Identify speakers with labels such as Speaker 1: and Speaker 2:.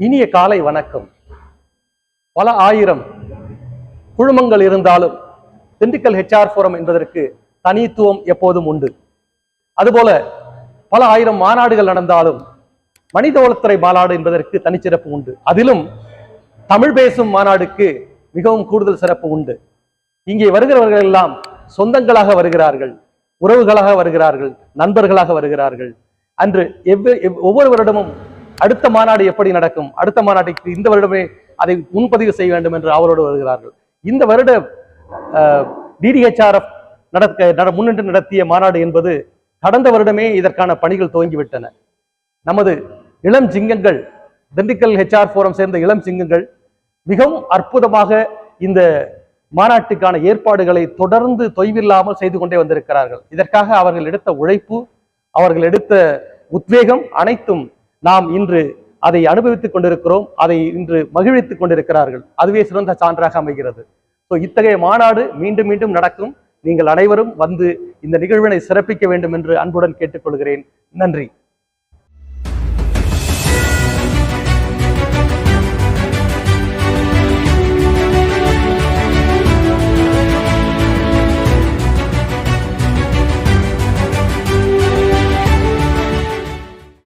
Speaker 1: இனிய காலை வணக்கம். பல ஆயிரம் குழுமங்கள் இருந்தாலும் திண்டுக்கல் ஹெச்ஆர் ஃபோரம் என்பதற்கு தனித்துவம் எப்போதும் உண்டு. அதுபோல பல ஆயிரம் மாநாடுகள் நடந்தாலும் மனித வளத்துறை மாநாடு என்பதற்கு தனிச்சிறப்பு உண்டு. அதிலும் தமிழ் பேசும் மாநாடுக்கு மிகவும் கூடுதல் சிறப்பு உண்டு. இங்கே வருகிறவர்கள் எல்லாம் சொந்தங்களாக வருகிறார்கள் உறவுகளாக வருகிறார்கள் நண்பர்களாக வருகிறார்கள். அன்று எவ்வ எவ்- ஒவ்வொரு வருடமும் அடுத்த மாநாடு எப்படி நடக்கும்? அடுத்த மாநாட்டுக்கு இந்த வருடமே அதை முன்பதிவு செய்ய வேண்டும் என்று அவரோடு வருகிறார்கள். இந்த வருட டிடிஹெச்ஆர்எஃப் நடக்க நட- முன்னின்று நடத்திய மாநாடு என்பது கடந்த வருடமே இதற்கான பணிகள் துவங்கிவிட்டன. நமது இளம் சிங்கங்கள் திண்டுக்கல் ஹெச்ஆர் போரம் சேர்ந்த இளம் சிங்கங்கள் மிகவும் அற்புதமாக இந்த மாநாட்டுக்கான ஏற்பாடுகளை தொடர்ந்து தொய்வில்லாமல் செய்து கொண்டே வந்திருக்கிறார்கள். இதற்காக அவர்கள் எடுத்த உழைப்பு அவர்கள் எடுத்த உத்வேகம் அனைத்தும் நாம் இன்று அதை அனுபவித்துக் கொண்டிருக்கிறோம் அதை இன்று மகிழ்வித்துக் கொண்டிருக்கிறார்கள். அதுவே சிறந்த சான்றாக அமைகிறது. ஸோ இத்தகைய மாநாடு மீண்டும் மீண்டும் நடக்கும். நீங்கள் அனைவரும் வந்து இந்த நிகழ்வினை சிறப்பிக்க வேண்டும் என்று அன்புடன் கேட்டுக்கொள்கிறேன். நன்றி.